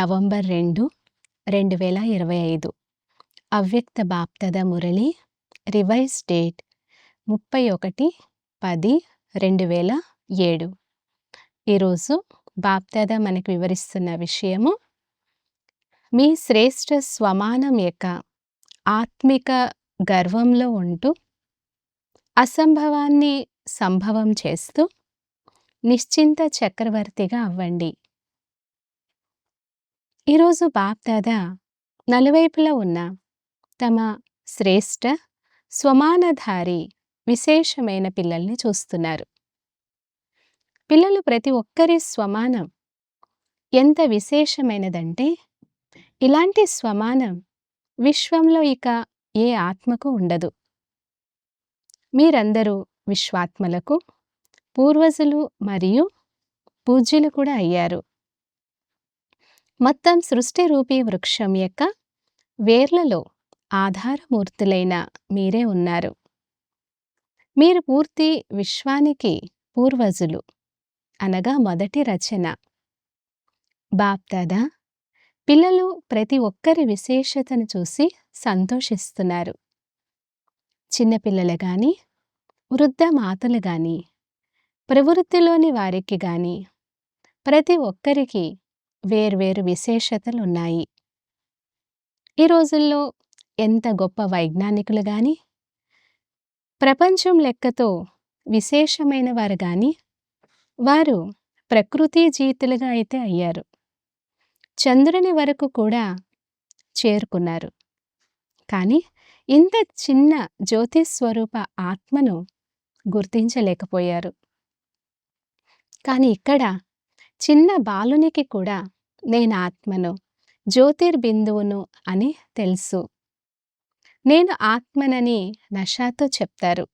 November రెండు రెండు వేల ఇరవై ఐదు. అవ్యక్త బాప్తద మురళి రివైజ్ డేట్ ముప్పై ఒకటి పది రెండు వేల ఏడు. ఈరోజు బాప్తద మనకు వివరిస్తున్న విషయము మీ శ్రేష్ఠ స్వమానం యొక్క ఆత్మిక గర్వంలో ఉంటూ అసంభవాన్ని సంభవం చేస్తూ నిశ్చింత చక్రవర్తిగా అవ్వండి. ఈరోజు బాప్దాద నలువైపులా ఉన్న తమ శ్రేష్ఠ స్వమానధారి విశేషమైన పిల్లల్ని చూస్తున్నారు. పిల్లలు ప్రతి ఒక్కరి స్వమానం ఎంత విశేషమైనదంటే ఇలాంటి స్వమానం విశ్వంలో ఇక ఏ ఆత్మకు ఉండదు. మీరందరూ విశ్వాత్మలకు పూర్వజులు మరియు పూజ్యులు కూడా అయ్యారు. మొత్తం సృష్టి రూపీ వృక్షం యొక్క వేర్లలో ఆధారమూర్తులైన మీరే ఉన్నారు. మీరు పూర్తి విశ్వానికి పూర్వజులు అనగా మొదటి రచన. బాప్దాదా పిల్లలు ప్రతి ఒక్కరి విశేషతను చూసి సంతోషిస్తున్నారు. చిన్నపిల్లలు కానీ వృద్ధ మాతలు కానీ ప్రవృత్తిలోని వారికి కానీ ప్రతి ఒక్కరికి వేర్వేరు విశేషతలు ఉన్నాయి ఈ రోజుల్లో ఎంత గొప్ప వైజ్ఞానికులు కానీ ప్రపంచం లెక్కతో విశేషమైన వారు కానీ వారు ప్రకృతి జీతులుగా అయితే అయ్యారు. చంద్రుని వరకు కూడా చేరుకున్నారు. కానీ ఇంత చిన్న జ్యోతిస్వరూప ఆత్మను గుర్తించలేకపోయారు. కానీ ఇక్కడ చిన్న బాలునికి కూడా నేను ఆత్మను జ్యోతిర్బిందువును అని తెలుసు. నేను ఆత్మనని నషాతో చెప్తారు.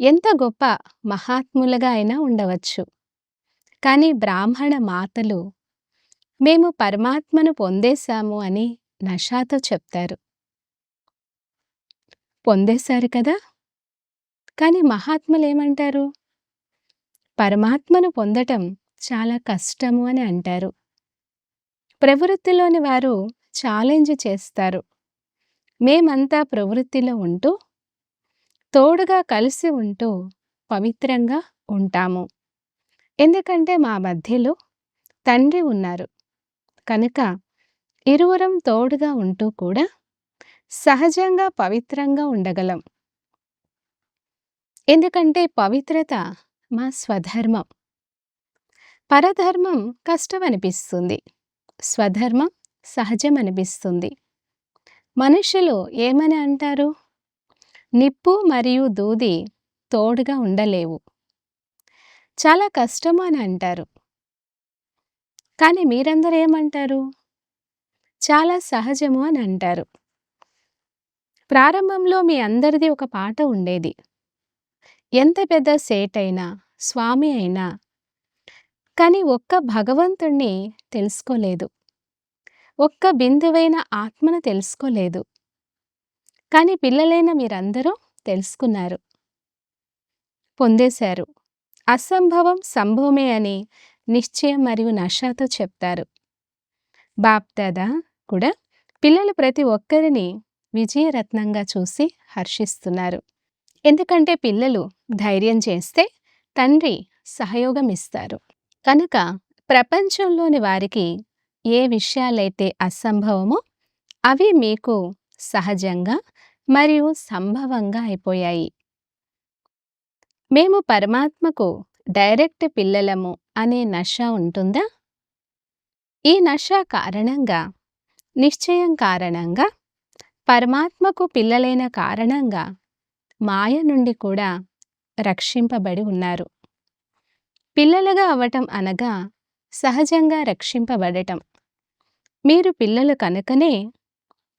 ఎంత గొప్ప మహాత్ములుగా అయినా ఉండవచ్చు. కానీ బ్రాహ్మణ మాతలు మేము పరమాత్మను పొందేశాము అని నషాతో చెప్తారు. పొందేశారు కదా? కానీ మహాత్ములు ఏమంటారు పరమాత్మను పొందటం చాలా కష్టము అని అంటారు. ప్రవృత్తిలోని వారు ఛాలెంజ్ చేస్తారు. మేమంతా ప్రవృత్తిలో ఉంటూ తోడుగా కలిసి ఉంటూ పవిత్రంగా ఉంటాము. ఎందుకంటే మా మధ్యలో తండ్రి ఉన్నారు. కనుక ఇరువురం తోడుగా ఉంటూ కూడా సహజంగా పవిత్రంగా ఉండగలం. ఎందుకంటే పవిత్రత మా స్వధర్మం. పరధర్మం కష్టం అనిపిస్తుంది స్వధర్మం సహజం అనిపిస్తుంది మనుషులు ఏమని అంటారు? నిప్పు మరియు దూది తోడుగా ఉండలేవు. చాలా కష్టము అని అంటారు. కానీ మీరందరూ ఏమంటారు? చాలా సహజము అని అంటారు. ప్రారంభంలో మీ అందరిది ఒక పాట ఉండేది. ఎంత పెద్ద సేట్ అయినా స్వామి అయినా కానీ ఒక్క భగవంతుణ్ణి తెలుసుకోలేదు. ఒక్క బిందువైన ఆత్మను తెలుసుకోలేదు. కానీ పిల్లలైన మీరందరూ తెలుసుకున్నారు. పొందేశారు. అసంభవం సంభవమే అని నిశ్చయం మరియు నషాతో చెప్తారు. బాప్దాదా కూడా పిల్లలు ప్రతి ఒక్కరిని విజయరత్నంగా చూసి హర్షిస్తున్నారు. ఎందుకంటే పిల్లలు ధైర్యం చేస్తే తండ్రి సహయోగం ఇస్తారు. కనుక ప్రపంచంలోని వారికి ఏ విషయాలైతే అసంభవమో అవి మీకు సహజంగా మరియు సంభవంగా అయిపోయాయి. మేము పరమాత్మకు డైరెక్ట్ పిల్లలము అనే నష ఉంటుందా? ఈ నష కారణంగా నిశ్చయం కారణంగా పరమాత్మకు పిల్లలైన కారణంగా మాయ నుండి కూడా రక్షింపబడి ఉన్నారు. పిల్లలుగా అవటం అనగా సహజంగా రక్షింపబడటం. మీరు పిల్లలు కనుకనే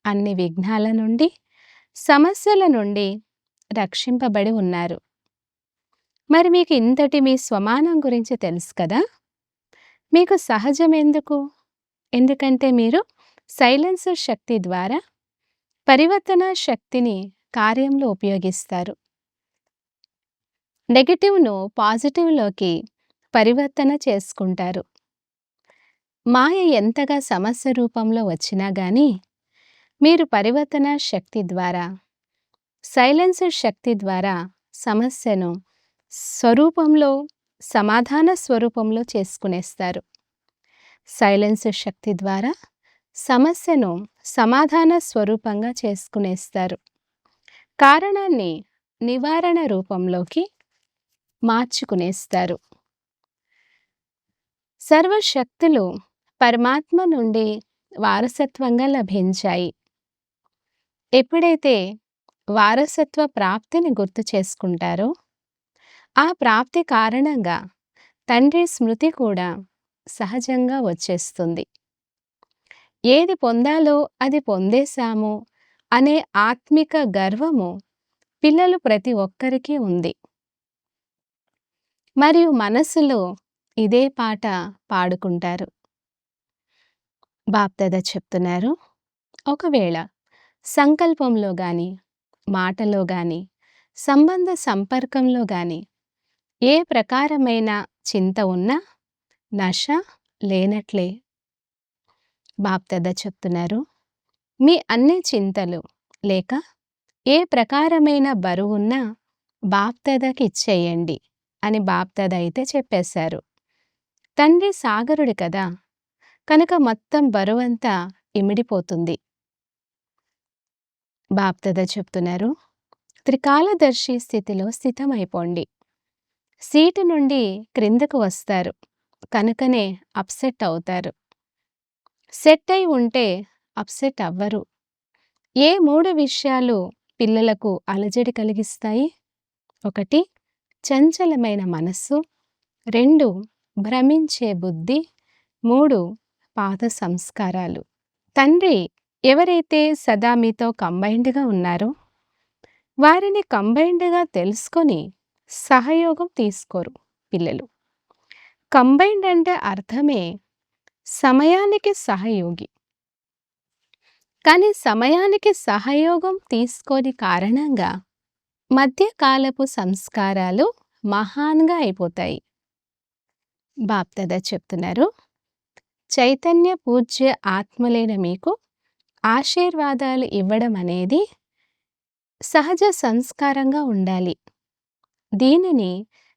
అన్ని విఘ్నాల నుండి సమస్యల నుండి రక్షింపబడి ఉన్నారు. మరి మీకు ఇంతటి మీ స్వమానం గురించి తెలుసు కదా? మీకు సహజం ఎందుకు? ఎందుకంటే మీరు సైలెన్సర్ శక్తి ద్వారా పరివర్తన శక్తిని కార్యంలో ఉపయోగిస్తారు. నెగటివ్ను పాజిటివ్లోకి పరివర్తన చేసుకుంటారు. మాయ ఎంతగా సమస్య రూపంలో వచ్చినా కానీ మీరు పరివర్తన శక్తి ద్వారా సైలెన్సర్ శక్తి ద్వారా సమస్యను స్వరూపంలో సమాధాన స్వరూపంలో చేసుకునేస్తారు. సైలెన్సర్ శక్తి ద్వారా సమస్యను సమాధాన స్వరూపంగా చేసుకునేస్తారు. కారణాన్ని నివారణ రూపంలోకి మార్చుకునేస్తారు. సర్వశక్తులు పరమాత్మ నుండి వారసత్వంగా లభించాయి. ఎప్పుడైతే వారసత్వ ప్రాప్తిని గుర్తు చేసుకుంటారో ఆ ప్రాప్తి కారణంగా తండ్రి స్మృతి కూడా సహజంగా వచ్చేస్తుంది. ఏది పొందాలో అది పొందేశాము అనే ఆత్మిక గర్వము పిల్లలు ప్రతి ఒక్కరికి ఉంది. మరియు మనసులో ఇదే పాట పాడుకుంటారు. బాప్దాద చెప్తున్నారు ఒకవేళ సంకల్పంలో కానీ మాటలో కానీ సంబంధ సంపర్కంలో కానీ ఏ ప్రకారమైన చింత ఉన్నా నశ లేనట్లే. బాప్దాద చెప్తున్నారు మీ అన్ని చింతలు లేక ఏ ప్రకారమైన బరువున్నా బాప్దాదకి ఇచ్చేయండి అని బాప్దాద అయితే చెప్పేశారు. తండ్రి సాగరుడు కదా. కనుక మొత్తం బరువంతా ఇమిడిపోతుంది. బాప్తద చెప్తున్నారు త్రికాలదర్శి స్థితిలో స్థితమైపోండి. సీటు నుండి క్రిందకు వస్తారు కనుకనే అప్సెట్ అవుతారు. సెట్ అయి ఉంటే అప్సెట్ అవ్వరు. ఏ మూడు విషయాలు పిల్లలకు అలజడి కలిగిస్తాయి? ఒకటి చంచలమైన మనస్సు. రెండు భ్రమించే బుద్ధి మూడు పాత సంస్కారాలు. తండ్రి ఎవరైతే సదా మీతో కంబైన్డ్గా ఉన్నారో వారిని కంబైన్డ్గా తెలుసుకొని సహయోగం తీసుకోరు పిల్లలు. కంబైన్డ్ అంటే అర్థమే సమయానికి సహయోగి. కానీ సమయానికి సహయోగం తీసుకోని కారణంగా మధ్యకాలపు సంస్కారాలు మహాన్గా అయిపోతాయి. బాప్తద చెప్తున్నారు. చైతన్య పూజ్య ఆత్మలైన మీకు ఆశీర్వాదాలు ఇవ్వడం అనేది సహజ సంస్కారంగా ఉండాలి. దీనిని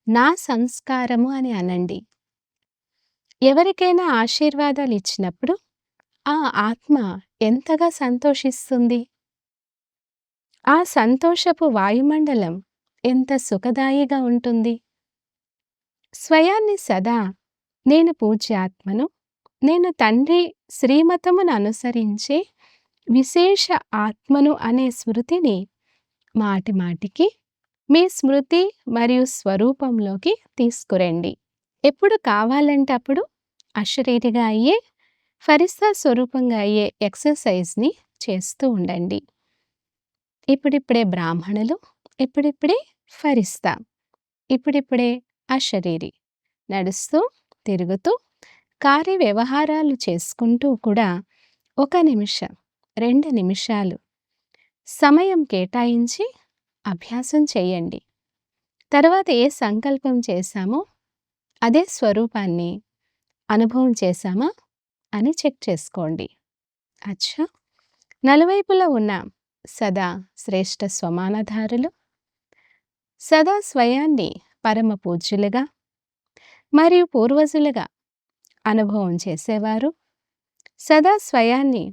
నా సంస్కారము అని అనండి. ఎవరికైనా ఆశీర్వాదాలు ఇచ్చినప్పుడు ఆ ఆత్మ ఎంతగా సంతోషిస్తుంది? ఆ సంతోషపు వాయుమండలం ఎంత సుఖదాయిగా ఉంటుంది? స్వయాన్ని సదా నేను పూజ్యాత్మను నేను తండ్రి శ్రీమతమును అనుసరించే విశేష ఆత్మను అనే స్మృతిని మాటి మాటికి మీ స్మృతి మరియు స్వరూపంలోకి తీసుకురండి. ఎప్పుడు కావాలంటే అప్పుడు అశరీరిగా అయ్యే ఫరిస్తా స్వరూపంగా అయ్యే ఎక్సర్సైజ్ని చేస్తూ ఉండండి. ఇప్పుడిప్పుడే బ్రాహ్మణులు ఇప్పుడిప్పుడే ఫరిస్తా ఇప్పుడిప్పుడే అశరీరి నడుస్తూ తిరుగుతూ కార్య వ్యవహారాలు చేసుకుంటూ కూడా ఒక నిమిషం రెండు నిమిషాలు సమయం కేటాయించి అభ్యాసం చేయండి. తర్వాత ఏ సంకల్పం చేశామో అదే స్వరూపాన్ని అనుభవం చేశామా అని చెక్ చేసుకోండి. అచ్చా! నలువైపులా ఉన్న సదా శ్రేష్ఠ స్వమానధారులు సదా స్వయాన్ని పరమ పూజ్యులుగా మరియు పూర్వజులుగా అనుభవం చేసేవారు. సదా స్వయాన్ని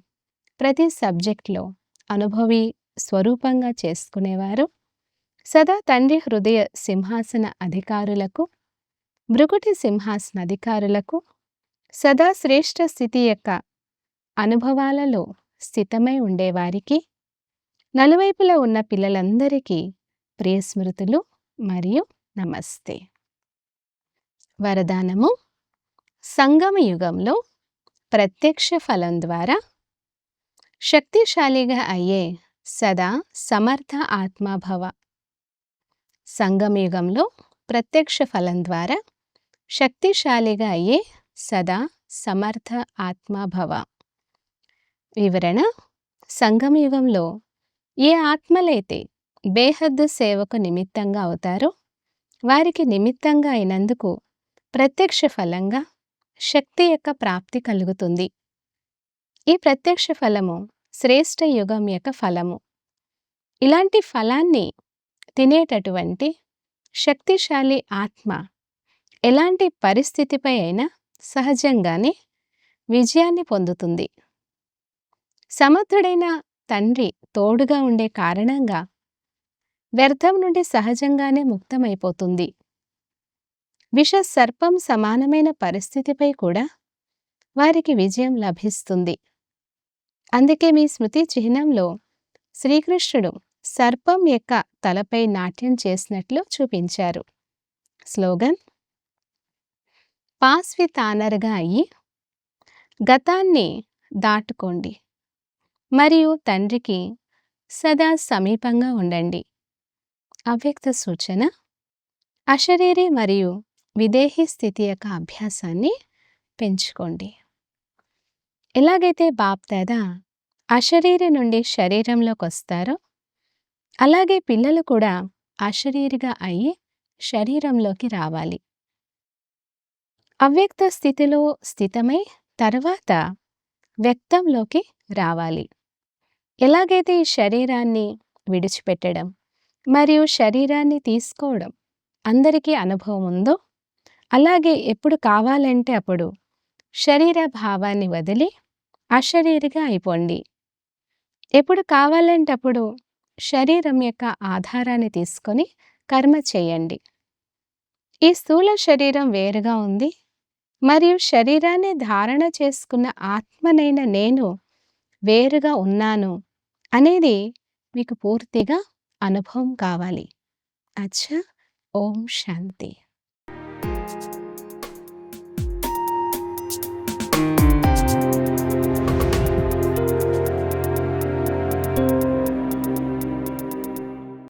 ప్రతి సబ్జెక్ట్లో అనుభవి స్వరూపంగా చేసుకునేవారు. సదా తండ్రి హృదయ సింహాసన అధికారులకు భృగుటి సింహాసన అధికారులకు సదా శ్రేష్ఠ స్థితి యొక్క అనుభవాలలో స్థితమై ఉండేవారికి నలువైపులా ఉన్న పిల్లలందరికీ ప్రియ స్మృతులు మరియు నమస్తే. వరదానము. సంగమ యుగంలో ప్రత్యక్ష ఫలం ద్వారా శక్తిశాలిగా అయ్యే సదా సమర్థ ఆత్మాభవ. సంగమయుగంలో ప్రత్యక్ష ఫలం ద్వారా శక్తిశాలిగా అయ్యే సదా సమర్థ ఆత్మాభవ. వివరణ సంగమయుగంలో ఏ ఆత్మలైతే బేహద్దు సేవకు నిమిత్తంగా అవుతారో వారికి నిమిత్తంగా అయినందుకు ప్రత్యక్ష ఫలంగా శక్తి యొక్క ప్రాప్తి కలుగుతుంది. ఈ ప్రత్యక్ష ఫలము శ్రేష్ఠ యుగం యొక్క ఫలము. ఇలాంటి ఫలాన్ని తినేటటువంటి శక్తిశాలి ఆత్మ ఎలాంటి పరిస్థితిపై అయినా సహజంగానే విజయాన్ని పొందుతుంది. సమర్థుడైన తండ్రి తోడుగా ఉండే కారణంగా వ్యర్థం నుండి సహజంగానే ముక్తమైపోతుంది. విష సర్పం సమానమైన పరిస్థితిపై కూడా వారికి విజయం లభిస్తుంది. అందుకే మీ స్మృతి చిహ్నంలో శ్రీకృష్ణుడు సర్పం యొక్క తలపై నాట్యం చేసినట్లు చూపించారు. స్లోగన్ పాస్వి తానరుగా అయ్యి గతాన్ని దాటుకోండి మరియు తండ్రికి సదా సమీపంగా ఉండండి. అవ్యక్త సూచన అశరీరి మరియు విదేహీ స్థితి యొక్క అభ్యాసాన్ని పెంచుకోండి. ఎలాగైతే బాప్దాదా అశరీరి నుండి శరీరంలోకి వస్తారో అలాగే పిల్లలు కూడా అశరీరిగా అయ్యి శరీరంలోకి రావాలి. అవ్యక్త స్థితిలో స్థితమై తర్వాత వ్యక్తంలోకి రావాలి. ఎలాగైతే ఈ శరీరాన్ని విడిచిపెట్టడం మరియు శరీరాన్ని తీసుకోవడం అందరికీ అనుభవం ఉందో? అలాగే ఎప్పుడు కావాలంటే అప్పుడు శరీర భావాన్ని వదిలి అశరీరిగా అయిపోండి. ఎప్పుడు కావాలంటే అప్పుడు శరీరం యొక్క ఆధారాన్ని తీసుకొని కర్మ చేయండి. ఈ స్థూల శరీరం వేరుగా ఉంది. మరియు శరీరాన్ని ధారణ చేసుకున్న ఆత్మనైన నేను వేరుగా ఉన్నాను అనేది మీకు పూర్తిగా అనుభవం కావాలి. అచ్చా! ఓం శాంతి.